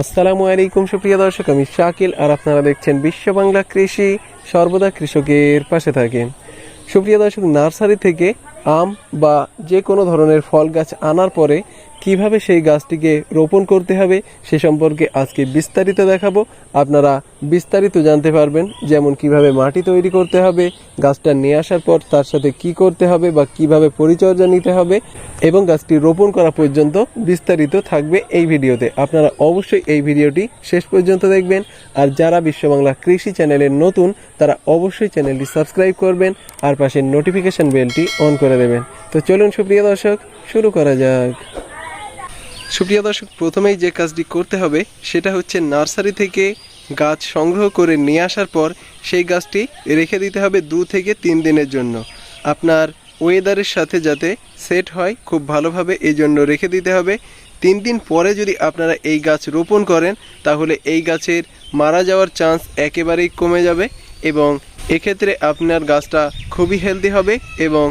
আসসালামু আলাইকুম, সুপ্রিয় দর্শক, আমি শাকিল আর আপনারা দেখছেন বিশ্ব বাংলা কৃষি। সর্বদা কৃষকের পাশে থাকেন। সুপ্রিয় দর্শক, নার্সারি থেকে আম বা যে কোনো ধরনের ফল গাছ আনার পরে কীভাবে সেই গাছটিকে রোপণ করতে হবে সে সম্পর্কে আজকে বিস্তারিত দেখাবো। আপনারা বিস্তারিত জানতে পারবেন যেমন কীভাবে মাটি তৈরি করতে হবে, গাছটা নিয়ে আসার পর তার সাথে কি করতে হবে বা কীভাবে পরিচর্যা নিতে হবে এবং গাছটি রোপণ করা পর্যন্ত বিস্তারিত থাকবে এই ভিডিওতে। আপনারা অবশ্যই এই ভিডিওটি শেষ পর্যন্ত দেখবেন। আর যারা বিশ্ব বাংলা কৃষি চ্যানেলের নতুন, তারা অবশ্যই চ্যানেলটি সাবস্ক্রাইব করবেন আর পাশে নোটিফিকেশন বেলটি অন করে দেবেন। তো চলুন সুপ্রিয় দর্শক, শুরু করা যাক। সুপ্রিয় দর্শক, প্রথমেই যে কাজটি করতে হবে, সেটা হচ্ছে নার্সারি থেকে গাছ সংগ্রহ করে নিয়ে আসার পর সেই গাছটি রেখে দিতে হবে দু থেকে তিন দিনের জন্য। আপনার ওয়েদারের সাথে যাতে সেট হয়, খুব ভালোভাবে এই জন্য রেখে দিতে হবে। তিন দিন পরে যদি আপনারা এই গাছ রোপণ করেন, তাহলে এই গাছের মারা যাওয়ার চান্স একেবারেই কমে যাবে এবং এক্ষেত্রে আপনার গাছটা খুবই হেলদি হবে এবং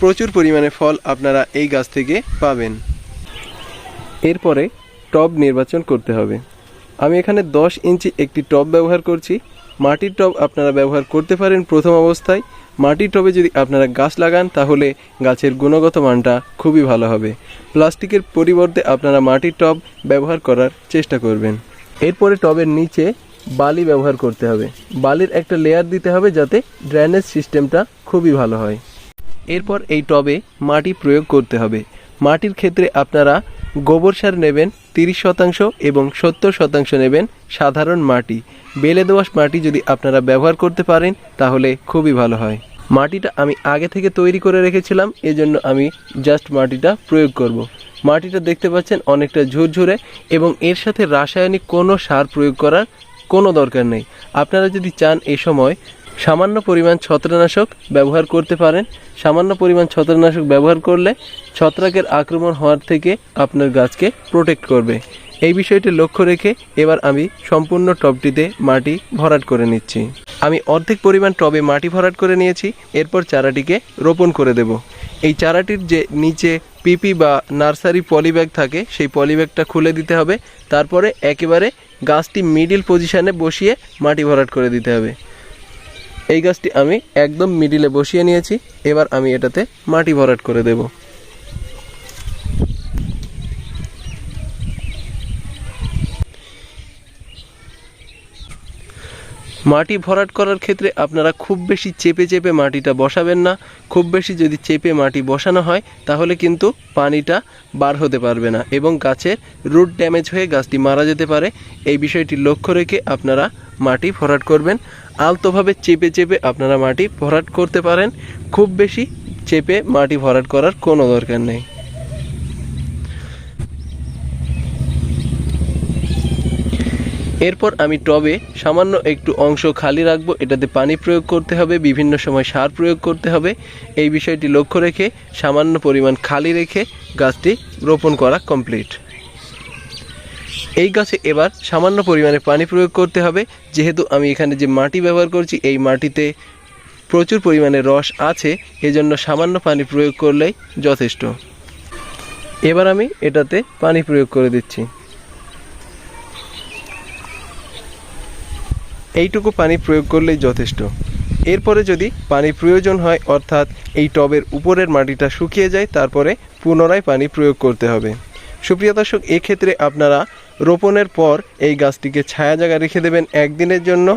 প্রচুর পরিমাণে ফল আপনারা এই গাছ থেকে পাবেন। এরপরে টব নির্বাচন করতে হবে। আমি এখানে দশ ইঞ্চি একটি টব ব্যবহার করছি। মাটির টব আপনারা ব্যবহার করতে পারেন প্রথম অবস্থায়। মাটির টবে যদি আপনারা গাছ লাগান, তাহলে গাছের গুণগত মানটা খুবই ভালো হবে। প্লাস্টিকের পরিবর্তে আপনারা মাটির টব ব্যবহার করার চেষ্টা করবেন। এরপরে টবের নিচে বালি ব্যবহার করতে হবে। বালির একটা লেয়ার দিতে হবে যাতে ড্রেনেজ সিস্টেমটা খুবই ভালো হয়। এরপর এই টবে মাটি প্রয়োগ করতে হবে। মাটির ক্ষেত্রে আপনারা গোবর সার নেবেন তিরিশ শতাংশ এবং সত্তর শতাংশ নেবেন সাধারণ মাটি। বেলে দোআঁশ মাটি যদি আপনারা ব্যবহার করতে পারেন, তাহলে খুবই ভালো হয়। মাটিটা আমি আগে থেকে তৈরি করে রেখেছিলাম, এজন্য আমি জাস্ট মাটিটা প্রয়োগ করব। মাটিটা দেখতে পাচ্ছেন অনেকটা ঝুরঝুরে এবং এর সাথে রাসায়নিক কোনো সার প্রয়োগ করার কোনো দরকার নেই। আপনারা যদি চান এ সময় সামান্য পরিমাণ ছত্রনাশক ব্যবহার করতে পারেন। সামান্য পরিমাণ ছত্রনাশক ব্যবহার করলে ছত্রাকের আক্রমণ হওয়ার থেকে আপনার গাছকে প্রোটেক্ট করবে। এই বিষয়টি লক্ষ্য রেখে এবার আমি সম্পূর্ণ টবটিতে মাটি ভরাট করে নিচ্ছি। আমি অর্ধেক পরিমাণ টবে মাটি ভরাট করে নিয়েছি, এরপর চারাটিকে রোপণ করে দেব। এই চারাটির যে নিচে পিপি বা নার্সারি পলিব্যাগ থাকে, সেই পলিব্যাগটা খুলে দিতে হবে। তারপরে একেবারে গাছটি মিডিল পজিশানে বসিয়ে মাটি ভরাট করে দিতে হবে। এই গাছটি আমি একদম মিডিলে বসিয়ে নিয়েছি। এবার আমি এটাতে মাটি ভরাট করে দেব। মাটি ভরাট করার ক্ষেত্রে আপনারা খুব বেশি চেপে চেপে মাটিটা বসাবেন না। খুব বেশি যদি চেপে মাটি বসানো হয়, তাহলে কিন্তু পানিটা বার হতে পারবে না এবং গাছের রুট ড্যামেজ হয়ে গাছটি মারা যেতে পারে। এই বিষয়টি লক্ষ্য রেখে আপনারা মাটি ভরাট করবেন। আলতোভাবে চেপে চেপে আপনারা মাটি ভরাট করতে পারেন। খুব বেশি চেপে মাটি ভরাট করার কোনো দরকার নেই। এরপর আমি টবে সামান্য একটু অংশ খালি রাখব। এটাতে পানি প্রয়োগ করতে হবে, বিভিন্ন সময় সার প্রয়োগ করতে হবে। এই বিষয়টি লক্ষ্য রেখে সামান্য পরিমাণ খালি রেখে গাছটি রোপণ করা কমপ্লিট। এই গাছে এবার সামান্য পরিমাণে পানি প্রয়োগ করতে হবে। যেহেতু আমি এখানে যে মাটি ব্যবহার করছি, এই মাটিতে প্রচুর পরিমাণে রস আছে, এজন্য সামান্য পানি প্রয়োগ করলেই যথেষ্ট। এবার আমি এটাতে পানি প্রয়োগ করে দিচ্ছি। এইটুকু পানি প্রয়োগ করলেই যথেষ্ট। এরপরে যদি পানি প্রয়োজন হয়, অর্থাৎ এই টবের উপরের মাটিটা শুকিয়ে যায়, তারপরে পুনরায় পানি প্রয়োগ করতে হবে। সুপ্রিয় দর্শক, এক্ষেত্রে আপনারা রোপণের পর এই গাছটিকে ছায়া জায়গা রেখে দেবেন একদিনের জন্য।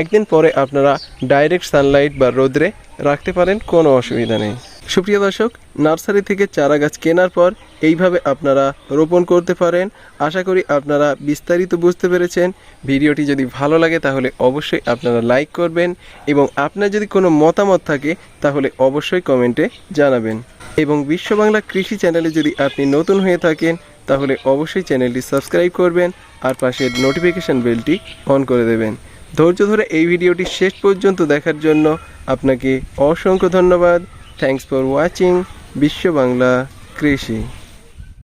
একদিন পরে আপনারা ডাইরেক্ট সানলাইট বা রোদ্রে রাখতে পারেন, কোনো অসুবিধা নেই। সুপ্রিয় দর্শক, নার্সারি থেকে চারা গাছ কেনার পর এইভাবে আপনারা রোপণ করতে পারেন। আশা করি আপনারা বিস্তারিত বুঝতে পেরেছেন। ভিডিওটি যদি ভালো লাগে তাহলে অবশ্যই আপনারা লাইক করবেন এবং আপনার যদি কোনো মতামত থাকে তাহলে অবশ্যই কমেন্টে জানাবেন। এবং বিশ্ব বাংলা কৃষি চ্যানেলে যদি আপনি নতুন হয়ে থাকেন, তাহলে অবশ্যই চ্যানেলটি সাবস্ক্রাইব করবেন আর পাশের নোটিফিকেশান বেলটি অন করে দেবেন। ধৈর্য ধরে এই ভিডিওটি শেষ পর্যন্ত দেখার জন্য আপনাকে অসংখ্য ধন্যবাদ। থ্যাংকস ফর ওয়াচিং বিশ্ব বাংলা কৃষি।